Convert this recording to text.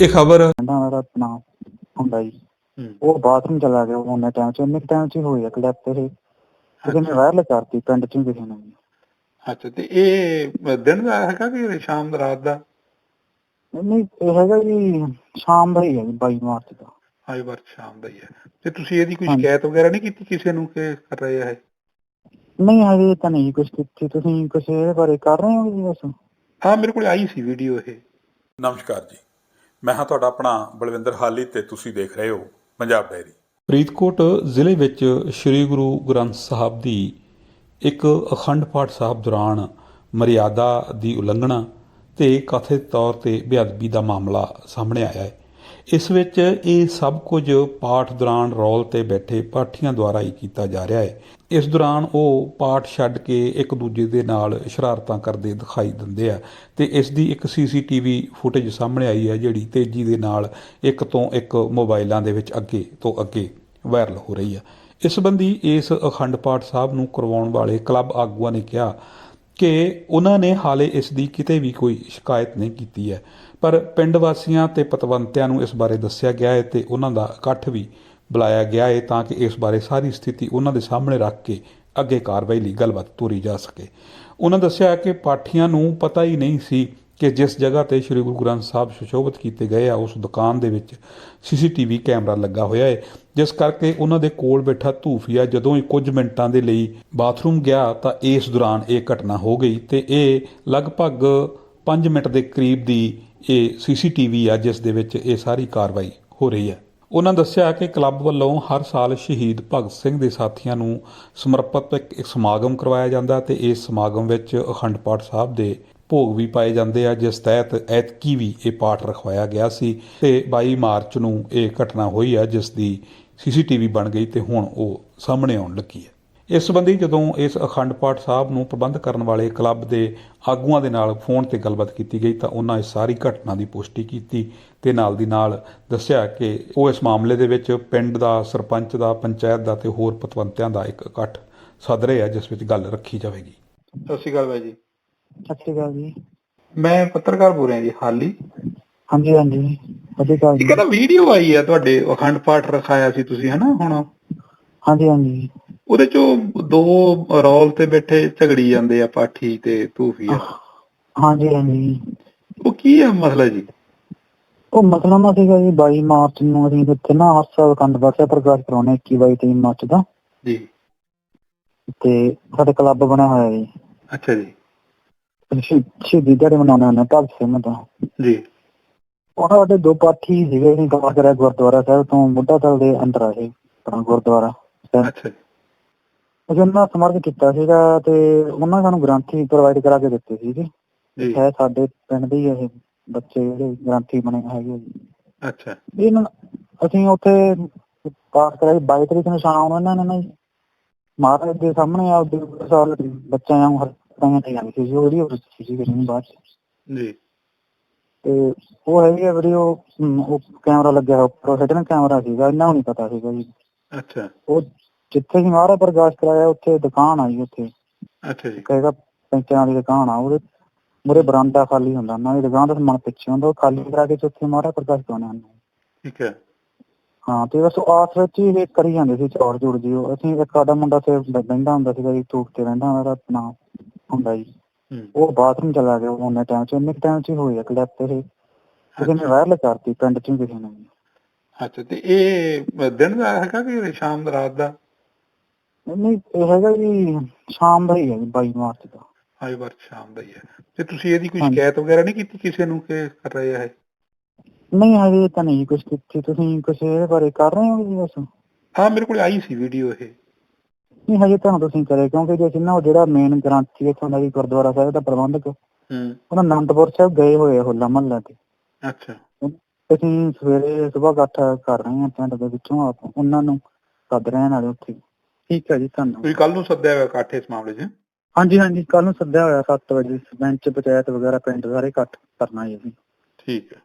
ਇਹ ਖਬਰ ਕਹਿੰਦਾ ਮੇਰਾ ਆਪਣਾ ਹੁੰਦਾ ਜੀ। ਹੂੰ। ਉਹ ਬਾਥਰੂਮ ਚਲਾ ਗਿਆ ਉਹਨੇ ਟਾਈਮ ਚ ਇੰਨੇ ਟਾਈਮ ਚ ਹੀ ਹੋਈ ਆ ਕਲਿੱਪ ਇਹ। ਕਿਸੇ ਨੇ ਵਾਇਰਲ ਕਰਤੀ ਪਿੰਡ ਚ ਕਿਸੇ ਨੇ ਅੱਛਾ ਤੇ ਇਹ ਦਿਨ ਦਾ ਹੈਗਾ ਕਿ ਸ਼ਾਮ ਦਾ ਰਾਤ ਦਾ? ਨਹੀਂ ਇਹ ਹੈਗਾ ਜੀ ਸ਼ਾਮ ਦਾ ਹੀ ਹੈ ਜੀ 22 ਮਾਰਚ ਦਾ। ਹਾਈ ਵਾਰ ਸ਼ਾਮ ਦਾ ਹੀ ਹੈ ਤੇ ਤੁਸੀਂ ਇਹਦੀ ਕੋਈ ਹਾਂਜੀ। ਸ਼ਿਕਾਇਤ ਵਗੈਰਾ ਨਹੀਂ ਕੀਤੀ ਕਿਸੇ ਨੂੰ ਕਿ ਕਰ ਰਹੇ ਹੈ ਨਹੀਂ ਹਜੇ ਤਾਂ ਨਹੀਂ ਕੁਝ ਕੀਤੀ। ਤੁਸੀਂ ਕੁਝ ਇਹਦੇ ਬਾਰੇ ਕਰ ਰਹੇ ਹੋ ਜੀ ਬਸ? ਹਾਂ ਮੇਰੇ ਕੋਲ ਆਈ ਸੀ ਵੀਡੀਓ ਇਹ। ਨਮਸਕਾਰ ਜੀ। ਮੈਂ ਹਾਂ ਤੁਹਾਡਾ ਆਪਣਾ ਬਲਵਿੰਦਰ ਹਾਲੀ ਤੇ ਤੁਸੀਂ ਦੇਖ ਰਹੇ ਹੋ ਪੰਜਾਬ ਡਾਇਰੀ ਫਰੀਦਕੋਟ ਜ਼ਿਲ੍ਹੇ ਵਿੱਚ ਸ੍ਰੀ ਗੁਰੂ ਗ੍ਰੰਥ ਸਾਹਿਬ ਦੀ ਇੱਕ ਅਖੰਡ ਪਾਠ ਸਾਹਿਬ ਦੌਰਾਨ ਮਰਿਆਦਾ ਦੀ ਉਲੰਘਣਾ ਤੇ ਕਥਿਤ ਤੌਰ ਤੇ ਬੇਅਦਬੀ ਦਾ ਮਾਮਲਾ ਸਾਹਮਣੇ ਆਇਆ ਹੈ। ਇਸ ਵਿੱਚ ਇਹ ਸਭ ਕੁਝ ਪਾਠ ਦੌਰਾਨ ਰੌਲ ਤੇ ਬੈਠੇ ਪਾਠੀਆਂ ਦੁਆਰਾ ਹੀ ਕੀਤਾ ਜਾ ਰਿਹਾ ਹੈ। ਇਸ ਦੌਰਾਨ ਉਹ ਪਾਠ ਛੱਡ ਕੇ ਇੱਕ ਦੂਜੇ ਦੇ ਨਾਲ ਸ਼ਰਾਰਤਾਂ ਕਰਦੇ ਦਿਖਾਈ ਦਿੰਦੇ ਆ ਤੇ ਇਸ ਦੀ ਇੱਕ ਸੀਸੀਟੀਵੀ ਫੁਟੇਜ ਸਾਹਮਣੇ ਆਈ ਹੈ ਜਿਹੜੀ ਤੇਜ਼ੀ ਦੇ ਨਾਲ ਇੱਕ ਤੋਂ ਇੱਕ ਮੋਬਾਈਲਾਂ ਦੇ ਵਿੱਚ ਅੱਗੇ ਤੋਂ ਅੱਗੇ ਵਾਇਰਲ ਹੋ ਰਹੀ ਆ। ਇਸ ਸੰਬੰਧੀ ਇਸ ਅਖੰਡ ਪਾਠ ਸਾਹਿਬ ਨੂੰ ਕਰਵਾਉਣ ਵਾਲੇ ਕਲੱਬ ਆਗੂਆਂ ਨੇ ਕਿਹਾ ਕਿ ਉਹਨਾਂ ਨੇ ਹਾਲੇ ਇਸ ਦੀ ਕਿਤੇ ਵੀ ਕੋਈ ਸ਼ਿਕਾਇਤ ਨਹੀਂ ਕੀਤੀ ਹੈ। ਪਰ ਪਿੰਡ ਵਾਸੀਆਂ ਤੇ ਪਤਵੰਤਿਆਂ ਨੂੰ ਇਸ ਬਾਰੇ ਦੱਸਿਆ ਗਿਆ ਹੈ ਤੇ ਉਹਨਾਂ ਦਾ ਇਕੱਠ ਵੀ ਬੁਲਾਇਆ ਗਿਆ ਹੈ ਤਾਂ ਕਿ ਇਸ ਬਾਰੇ ਸਾਰੀ ਸਥਿਤੀ ਉਹਨਾਂ ਦੇ ਸਾਹਮਣੇ ਰੱਖ ਕੇ ਅੱਗੇ ਕਾਰਵਾਈ ਲਈ ਗੱਲਬਾਤ ਤੋਰੀ ਜਾ ਸਕੇ। ਉਹਨਾਂ ਦੱਸਿਆ ਕਿ ਪਾਠੀਆਂ ਨੂੰ ਪਤਾ ਹੀ ਨਹੀਂ ਸੀ ਕਿ ਜਿਸ ਜਗ੍ਹਾ ਤੇ ਸ੍ਰੀ ਗੁਰੂ ਗ੍ਰੰਥ ਸਾਹਿਬ ਸੁਸ਼ੋਭਿਤ ਕੀਤੇ ਗਏ ਆ, ਉਸ ਦੁਕਾਨ ਦੇ ਵਿੱਚ ਸੀਸੀਟੀਵੀ ਕੈਮਰਾ ਲੱਗਾ ਹੋਇਆ ਹੈ ਜਿਸ ਕਰਕੇ ਉਹਨਾਂ ਦੇ ਕੋਲ ਬੈਠਾ ਧੂਫੀਆ ਜਦੋਂ ਹੀ ਕੁਝ ਮਿੰਟਾਂ ਦੇ ਲਈ ਬਾਥਰੂਮ ਗਿਆ ਤਾਂ ਇਸ ਦੌਰਾਨ ਇਹ ਘਟਨਾ ਹੋ ਗਈ ਤੇ ਇਹ ਲਗਭਗ 5 ਮਿੰਟ ਦੇ ਕਰੀਬ ਦੀ ਇਹ ਸੀਸੀਟੀਵੀ ਆ, ਜਿਸ ਦੇ ਵਿੱਚ ਇਹ ਸਾਰੀ ਕਾਰਵਾਈ ਹੋ ਰਹੀ ਹੈ। ਉਹਨਾਂ ਦੱਸਿਆ ਕਿ ਕਲੱਬ ਵੱਲੋਂ ਹਰ ਸਾਲ ਸ਼ਹੀਦ ਭਗਤ ਸਿੰਘ ਦੇ ਸਾਥੀਆਂ ਨੂੰ ਸਮਰਪਿਤ ਇੱਕ ਸਮਾਗਮ ਕਰਵਾਇਆ ਜਾਂਦਾ ਤੇ ਇਸ ਸਮਾਗਮ ਵਿੱਚ ਅਖੰਡ ਪਾਠ ਸਾਹਿਬ ਦੇ ਭੋਗ ਵੀ ਪਾਏ ਜਾਂਦੇ ਆ, ਜਿਸ ਤਹਿਤ ਐਤਕੀ ਵੀ ਇਹ ਪਾਠ ਰਖਵਾਇਆ ਗਿਆ ਸੀ ਤੇ 22 ਮਾਰਚ ਨੂੰ ਇਹ ਘਟਨਾ ਹੋਈ ਆ, ਜਿਸ ਦੀ ਸੀਸੀਟੀਵੀ ਬਣ ਗਈ ਤੇ ਹੁਣ ਉਹ ਸਾਹਮਣੇ ਆਉਣ ਲੱਗੀ ਹੈ। ਇਸ ਸੰਬੰਧੀ ਜਦੋਂ ਇਸ ਅਖੰਡ ਪਾਠ ਸਾਹਿਬ ਨੂੰ ਪ੍ਰਬੰਧ ਕਰਨ ਵਾਲੇ ਕਲੱਬ ਦੇ ਆਗੂਆਂ ਦੇ ਨਾਲ ਫੋਨ ਤੇ ਗੱਲਬਾਤ ਕੀਤੀ ਗਈ ਤਾਂ ਉਹਨਾਂ ਇਸ ਸਾਰੀ ਘਟਨਾ ਦੀ ਪੁਸ਼ਟੀ ਕੀਤੀ ਤੇ ਨਾਲ ਦੀ ਨਾਲ ਦੱਸਿਆ ਕਿ ਉਹ ਇਸ ਮਾਮਲੇ ਦੇ ਵਿੱਚ ਪਿੰਡ ਦਾ ਸਰਪੰਚ ਦਾ ਪੰਚਾਇਤ ਦਾ ਤੇ ਹੋਰ ਪਤਵੰਤਿਆਂ ਦਾ ਇੱਕ ਇਕੱਠ ਸੱਦ ਰਹੇ ਆ ਜਿਸ ਵਿੱਚ ਗੱਲ ਰੱਖੀ ਜਾਵੇਗੀ। ਸਤਿ ਸ਼੍ਰੀ ਅਕਾਲ ਬਾਈ ਜੀ। ਸਤਿ ਸ਼੍ਰੀ ਅਕਾਲ ਜੀ। ਮੈਂ ਪੱਤਰਕਾਰ ਬੋਲ ਰਿਹਾ ਜੀ ਹਾਲੀ। ਹਾਂਜੀ ਹਾਂਜੀ। ਵਧੀਆ ਗੱਲ ਜੀ। ਇੱਕ ਵੀਡੀਓ ਆਈ ਆ ਤੁਹਾਡੇ ਅਖੰਡ ਪਾਠ ਰਖਾਇਆ ਸੀ ਤੁਸੀਂ ਹਨਾ ਹੁਣ? ਹਾਂਜੀ ਹਾਂਜੀ। ਉਹਦੇ ਚੋਂ ਦੋ ਰੌਲ ਤੇ ਬੈਠੇ ਝਗੜੀ ਜਾਂਦੇ ਆ ਪਾਠੀ ਤੇ ਧੂਫੀਆ ਹਾਂਜੀ ਹਾਂਜੀ। ਉਹ ਕੀ ਆ ਮਸਲਾ ਜੀ? ਉਹ ਮਤਲਬ ਨਾ ਸੀਗਾ ਜੀ 22 ਮਾਰਚ ਨੂੰ ਅਸੀਂ ਇੱਥੇ ਨਾ ਸਾਲ ਕੰਡ ਬਾਸਿਆ ਪ੍ਰਕਾਸ਼ ਕਰਾਉਣੇ 21 22 23 ਮਾਰਚ ਦਾ। ਜੀ। ਤੇ ਸਾਡੇ ਕਲੱਬ ਬਣਿਆ ਹੋਇਆ ਜੀ। ਅੱਛਾ ਜੀ। ਸ਼ਹੀਦ ਦਿਹਾੜੇ ਹੁੰਦੇ ਆ ਭਗਤ ਸਿੰਘ ਦਾ। ਜੀ। ਉਹਨਾਂ ਦੇ ਦੋ ਪਾਠੀ ਸੀਗੇ ਜੀ ਗਵਾ ਕਰਿਆ ਗੁਰਦੁਆਰਾ ਸਾਹਿਬ ਤੋਂ ਬੁੱਢਾ ਦਲ ਦੇ ਅੰਦਰ ਆ ਇਹ ਆਪਣਾ ਗੁਰਦੁਆਰਾ। ਅੱਛਾ ਜੀ। ਅਸੀਂ ਉਹਨਾਂ ਸਮਰਥ ਕੀਤਾ ਸੀਗਾ ਤੇ ਉਹਨਾਂ ਸਾਨੂੰ ਗ੍ਰੰਥੀ ਪ੍ਰੋਵਾਈਡ ਕਰਾ ਕੇ ਦਿੱਤੇ ਸੀ ਜੀ। ਜੀ ਹੈ ਸਾਡੇ ਪਿੰਡ ਦੇ ਹੀ ਇਹ ਬੱਚੇ ਜਿਹੜੇ ਗ੍ਰੰਥੀ ਬਣੇ ਹੈਗੇ ਆ ਜੀ। ਅੱਛਾ। ਇਹ ਨਾ ਅਸੀਂ ਉੱਥੇ ਪਾਸ ਕਰਾਈ 22 ਤਰੀਕ ਨੂੰ ਸ਼ਾਮ ਨੂੰ ਇਹਨਾਂ ਨੇ ਮਹਾਰਾਜ ਦੇ ਸਾਹਮਣੇ ਆਪਦੇ ਸਾਲ ਬੱਚਿਆਂ ਨੂੰ ਹਰਤਾਂ ਤੇ ਜਾਂਦੀ ਸੀ ਉਹਦੀ ਉਹ ਸੀ ਜੀ ਫਿਰ ਬਾਅਦ ਜੀ। ਤੇ ਉਹ ਹੈਗੀ ਆ ਵੀਡੀਓ ਉਹ ਕੈਮਰਾ ਲੱਗਿਆ ਉੱਪਰ ਸੈਟਨ ਕੈਮਰਾ ਸੀਗਾ ਇਹਨਾਂ ਨੂੰ ਨਹੀਂ ਪਤਾ ਸੀਗਾ ਜੀ। ਅੱਛਾ। ਉਹ ਜਿੱਥੇ ਅਸੀਂ ਮਹਾਰਾਜ ਪ੍ਰਕਾਸ਼ ਕਰਾਇਆ ਉੱਥੇ ਦੁਕਾਨ ਆਈ ਉੱਥੇ। ਅੱਛਾ ਜੀ। ਕਹੇਗਾ ਪੈਂਚਰਾਂ ਦੀ ਦੁਕਾਨ ਆ ਉਹਦੇ ਮੂਰੇ ਬਰਾਂਡਾ ਖਾਲੀ ਹੁੰਦਾ। ਉਹਨਾਂ ਦੀ ਦੁਕਾਨ ਦਾ ਸਮਾਨ ਪਿੱਛੇ ਹੁੰਦਾ ਉਹ ਖਾਲੀ ਕਰਾ ਕੇ ਤੇ ਉੱਥੇ ਮਹਾਰਾਜ ਪ੍ਰਕਾਸ਼ ਕਰਾਉਣੇ ਠੀਕ ਹੈ। ਹਾਂ ਤੇ ਬਸ ਆਸ ਵਿੱਚ ਹੀ ਇਹ ਕਰੀ ਜਾਂਦੇ ਸੀ ਚੌੜ ਜੁੜ ਜੀ। ਅਸੀਂ ਇੱਕ ਸਾਡਾ ਮੁੰਡਾ ਤੇ ਬੈਠਾ ਹੁੰਦਾ ਸੀਗਾ ਜੀ ਤੂਕ ਤੇ ਰਹਿੰਦਾ ਉਹਦਾ ਆਪਣਾ ਹੁੰਦਾ ਜੀ। ਉਹ ਬਾਥਰੂਮ ਚਲਾ ਗਿਆ ਉਹਨੇ ਟਾਈਮ ਚ ਇੰਨੇ ਟਾਈਮ ਚ ਹੀ ਹੋਈ ਆ ਕਲਿੱਪ ਇਹ। ਕਿਸੇ ਨੇ ਵਾਇਰਲ ਕਰਤੀ ਪਿੰਡ ਚ ਕਿਸੇ ਨੇ। ਅੱਛਾ ਤੇ ਇਹ ਦਿਨ ਦਾ ਹੈਗਾ ਕਿ ਸ਼ਾਮ ਦਾ ਰਾਤ ਦਾ? ਨਹੀਂ ਇਹ ਹੈਗਾ ਜੀ ਸ਼ਾਮ ਦਾ ਹੀ ਹੈ ਜੀ 22 ਮਾਰਚ ਦਾ। ਹਾਈ ਵਾਰ ਸ਼ਾਮ ਦਾ ਹੀ ਹੈ। ਤੇ ਤੁਸੀਂ ਇਹਦੀ ਕੋਈ। ਸ਼ਿਕਾਇਤ ਵਗੈਰਾ ਨਹੀਂ ਕੀਤੀ ਕਿਸੇ ਨੂੰ ਕਿ ਕਰ ਰਹੇ ਹੈ ਨਹੀਂ ਹਜੇ ਤਾਂ ਨਹੀਂ ਕੁਝ ਕੀਤੀ। ਤੁਸੀਂ ਕੁਝ ਇਹਦੇ ਬਾਰੇ ਕਰ ਰਹੇ ਹੋ ਜੀ ਬਸ? ਹਾਂ ਮੇਰੇ ਕੋਲ ਆਈ ਸੀ ਵੀਡੀਓ ਇਹ। ਨਹੀਂ ਹਜੇ ਤਾਂ ਤੁਸੀਂ ਕਰੇ ਕਿਉਂਕਿ ਜੇ ਜਿੰਨਾ ਉਹ ਜਿਹੜਾ ਮੇਨ ਗ੍ਰੰਥੀ ਇੱਥੋਂ ਦਾ ਜੀ ਗੁਰਦੁਆਰਾ ਸਾਹਿਬ ਦਾ ਪ੍ਰਬੰਧਕ ਹੂੰ। ਉਹਨਾਂ ਅਨੰਦਪੁਰ ਸਾਹਿਬ ਗਏ ਹੋਏ ਆ ਹੋਲਾ ਮਹੱਲਾ ਤੇ। ਅੱਛਾ। ਅਸੀਂ ਸਵੇਰੇ ਸਵੇਰ ਇਕੱਠ ਕਰ ਰਹੇ ਹਾਂ ਪਿੰਡ ਦੇ ਵਿੱਚੋਂ ਆਪ ਉਹਨਾਂ ਨੂੰ ਸੱਦ ਰਹੇ ਹਾਂ ਨਾਲੇ ਉੱਥੇ। ਠੀਕ ਹੈ ਜੀ ਧੰਨਵਾਦ। ਤੁਸੀਂ ਕੱਲ ਨੂੰ ਸੱਦਿਆ ਹੋਇਆ ਇਕੱਠ ਇਸ ਮਾਮਲੇ 'ਚ? ਹਾਂਜੀ ਹਾਂਜੀ ਕੱਲ ਨੂੰ ਸੱਦਿਆ ਹੋਇਆ 7 ਵਜੇ ਸਰਪੰਚ ਪੰਚਾਇਤ ਵਗੈਰਾ ਪਿੰਡ ਸਾਰੇ ਇਕੱਠ ਕਰਨਾ ਹੈ ਜੀ ਠੀਕ ਹੈ।